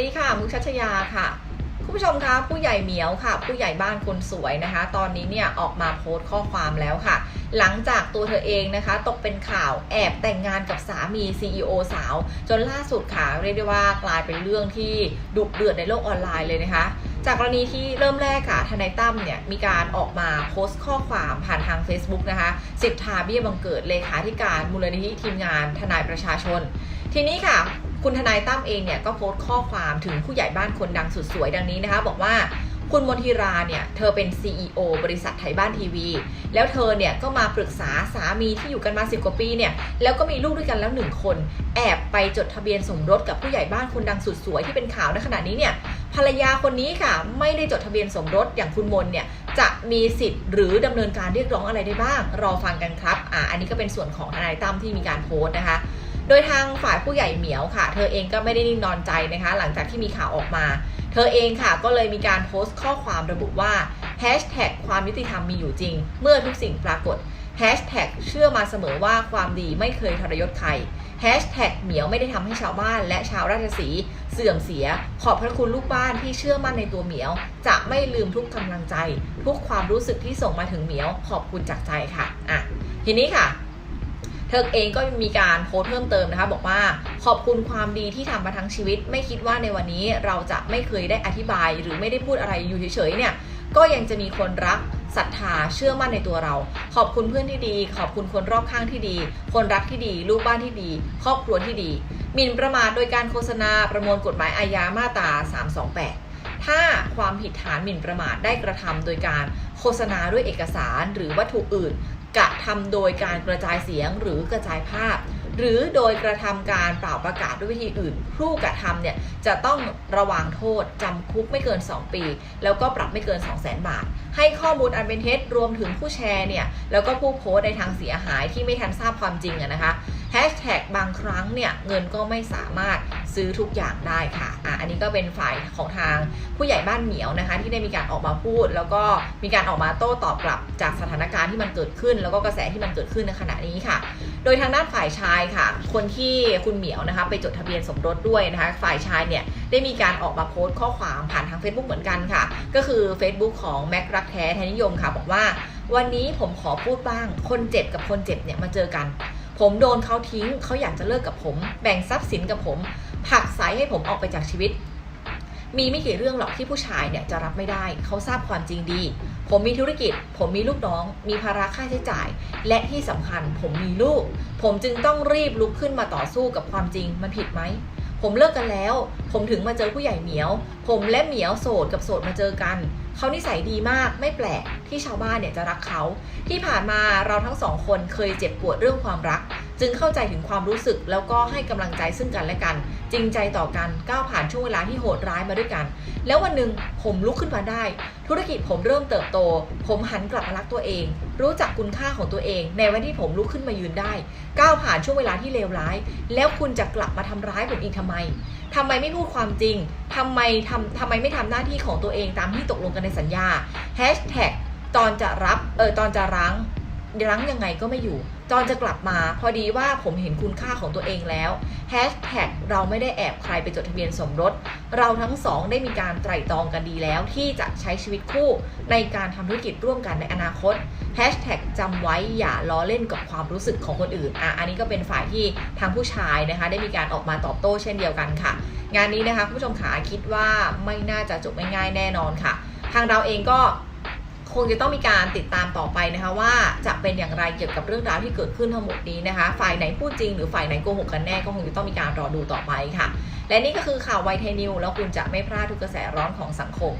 ดีค่ะ มุกชัชยาค่ะคุณผู้ชมคะผู้ใหญ่เหมียวค่ะ ผู้ใหญ่บ้านคนสวยนะคะ ตอนนี้เนี่ยออกมาโพสต์ข้อความแล้วค่ะ หลังจากตัวเธอเองนะคะ ตกเป็นข่าวแอบแต่งงานกับสามี CEO สาว จนล่าสุดค่ะ เรียกได้ว่ากลายเป็นเรื่องที่ดุเดือดในโลกออนไลน์เลยนะคะ จากกรณีที่เริ่มแรกค่ะทนายตั้มเนี่ยมีการออกมาโพสต์ข้อความผ่านทาง Facebook นะคะสิทธาเบี้ยบังเกิดเลขาธิการมูลนิธิทีมงานทนายประชาชน ทีนี้ค่ะ คุณทนายตั้มเองเนี่ยก็โพสต์ข้อความถึงผู้ใหญ่บ้านคนดังสุดสวยดังนี้นะคะ บอกว่าคุณมนทิราเนี่ย เธอเป็น CEO บริษัทไทยบ้านทีวี แล้วเธอเนี่ยก็มาปรึกษาสามีที่อยู่กันมา10กว่าปีเนี่ย แล้วก็มีลูกด้วยกันแล้วหนึ่งคน แอบไปจดทะเบียนสมรสกับผู้ใหญ่บ้านคนดังสุดสวยที่เป็นข่าวในขณะนี้เนี่ย ภรรยาคนนี้ค่ะ ไม่ได้จดทะเบียนสมรสอย่างคุณมนเนี่ย จะมีสิทธิ์หรือดำเนินการเรียกร้องอะไรได้บ้าง รอฟังกันครับ อ่า อันนี้ก็เป็นส่วนของทนายตั้มที่มีการโพสต์นะคะ โดยทางฝ่ายผู้ใหญ่เหมียวค่ะ เธอเองก็ไม่ได้นิ่งนอนใจนะคะ หลังจากที่มีข่าวออกมา เธอเองค่ะก็เลยมีการโพสต์ข้อความระบุว่า Hashtag ความยุติธรรมมีอยู่จริง เมื่อทุกสิ่งปรากฏ Hashtag เชื่อมาเสมอว่าความดีไม่เคยทรยศใคร Hashtag เหมียวไม่ได้ทำให้ชาวบ้านและชาวราชสีเสื่อมเสีย ขอบพระคุณลูกบ้านที่เชื่อมั่นในตัวเหมียว จะไม่ลืมทุกกำลังใจ ทุกความรู้สึกที่ส่งมาถึงเหมียว ขอบคุณจากใจค่ะอะทีนี้ค่ะ เธอเองก็มีการโพสต์เพิ่มเติมนะคะ บอกว่าขอบคุณความดีที่ทำมาทั้งชีวิต ไม่คิดว่าในวันนี้เราจะไม่เคยได้อธิบาย หรือไม่ได้พูดอะไรอยู่เฉยๆเนี่ยก็ยังจะมีคนรักศรัทธาเชื่อมั่นในตัวเรา ขอบคุณเพื่อนที่ดี ขอบคุณคนรอบข้างที่ดี คนรักที่ดี ลูกบ้านที่ดี ครอบครัวที่ดีหมิ่นประมาทโดยการโฆษณาประมวลกฎหมายอาญามาตรา 328 ถ้าความผิดฐานหมิ่นประมาทได้กระทำโดยการโฆษณาด้วยเอกสารหรือวัตถุอื่น กระทำโดยการกระจายเสียงหรือกระจายภาพ หรือโดยกระทำการเปล่าประกาศด้วยวิธีอื่น ผู้กระทำเนี่ยจะต้องระวังโทษจำคุกไม่เกิน 2 ปี แล้วก็ปรับไม่เกิน 2 0 0 0 0 0บาท ให้ข้อมูลอันเป็นเท็จรวมถึงผู้แชร์เนี่ยแล้วก็ผู้โพสต์ในทางเสียหายที่ไม่ทันทราบความจริงอะนะคะ แฮชแท็กบางครั้งเนี่ยเงินก็ไม่สามารถซื้อทุกอย่างได้ค่ะอะ อันนี้ก็เป็นฝ่ายของทางผู้ใหญ่บ้านเหมียวนะคะ ที่ได้มีการออกมาพูด แล้วก็มีการออกมาโต้ตอบกลับจากสถานการณ์ที่มันเกิดขึ้น แล้วก็กระแสที่มันเกิดขึ้นในขณะนี้ค่ะ โดยทางด้านฝ่ายชายค่ะ คนที่คุณเหมียวนะคะไปจดทะเบียนสมรสด้วยนะคะ ฝ่ายชายเนี่ยได้มีการออกมาโพสต์ข้อความผ่านทาง Facebook เหมือนกันค่ะ ก็คือ Facebook ของแม็กรักแท้ไทยนิยมค่ะ บอกว่าวันนี้ผมขอพูดบ้าง คนเจ็บกับคนเจ็บเนี่ยมาเจอกัน ผมโดนเขาทิ้ง เขาอยากจะเลิกกับผม แบ่งทรัพย์สินกับผมผลักไสให้ผมออกไปจากชีวิต มีไม่กี่เรื่องหรอกที่ผู้ชายเนี่ยจะรับไม่ได้ เขาทราบความจริงดี ผมมีธุรกิจ ผมมีลูกน้อง มีภาระค่าใช้จ่าย และที่สำคัญผมมีลูก ผมจึงต้องรีบลุกขึ้นมาต่อสู้กับความจริงมันผิดไหม ผมเลิกกันแล้ว ผมถึงมาเจอผู้ใหญ่เหมียว ผมและเหมียวโสดกับโสดมาเจอกัน เขานิสัยดีมาก ไม่แปลกที่ชาวบ้านเนี่ยจะรักเขา ที่ผ่านมาเราทั้งสองคนเคยเจ็บปวดเรื่องความรัก จึงเข้าใจถึงความรู้สึกแล้วก็ให้กำลังใจซึ่งกันและกัน จริงใจต่อกันก้าวผ่านช่วงเวลาที่โหดร้ายมาด้วยกัน แล้ววันหนึ่งผมลุกขึ้นมาได้ ธุรกิจผมเริ่มเติบโต ผมหันกลับมารักตัวเอง รู้จักคุณค่าของตัวเอง ในวันที่ผมลุกขึ้นมายืนได้ ก้าวผ่านช่วงเวลาที่เลวร้าย แล้วคุณจะกลับมาทำร้ายผมอีกทำไมทำไมไม่พูดความจริงทำไมทำทำไมไม่ทำหน้าที่ของตัวเองตามที่ตกลงกันในสัญญาแฮชแท็กตอนจะรับเออตอนจะรั้ง รั้งยังไงก็ไม่อยู่ จอนจะกลับมาพอดีว่าผมเห็นคุณค่าของตัวเองแล้วแฮชแท็กเราไม่ได้แอบใครไปจดทะเบียนสมรส เราทั้งสองได้มีการไตร่ตรองกันดีแล้ว ที่จะใช้ชีวิตคู่ในการทำธุรกิจร่วมกันในอนาคตแฮชแท็กจำไว้อย่าล้อเล่นกับความรู้สึกของคนอื่นอะอันนี้ก็เป็นฝ่ายที่ทางผู้ชายนะคะ ได้มีการออกมาตอบโต้เช่นเดียวกันค่ะ งานนี้นะคะผู้ชมขาคิดว่าไม่น่าจะจบง่ายๆแน่นอนค่ะ ทางเราเองก็ คงจะต้องมีการติดตามต่อไปนะคะว่าจะเป็นอย่างไรเกี่ยวกับเรื่องราวที่เกิดขึ้นทั้งหมดนี้นะคะ ฝ่ายไหนพูดจริงหรือฝ่ายไหนโกหกกันแน่ก็คงจะต้องมีการรอดูต่อไปค่ะ และนี่ก็คือข่าวไวเทนิวแล้วคุณจะไม่พลาดทุกกระแสร้อนของสังคม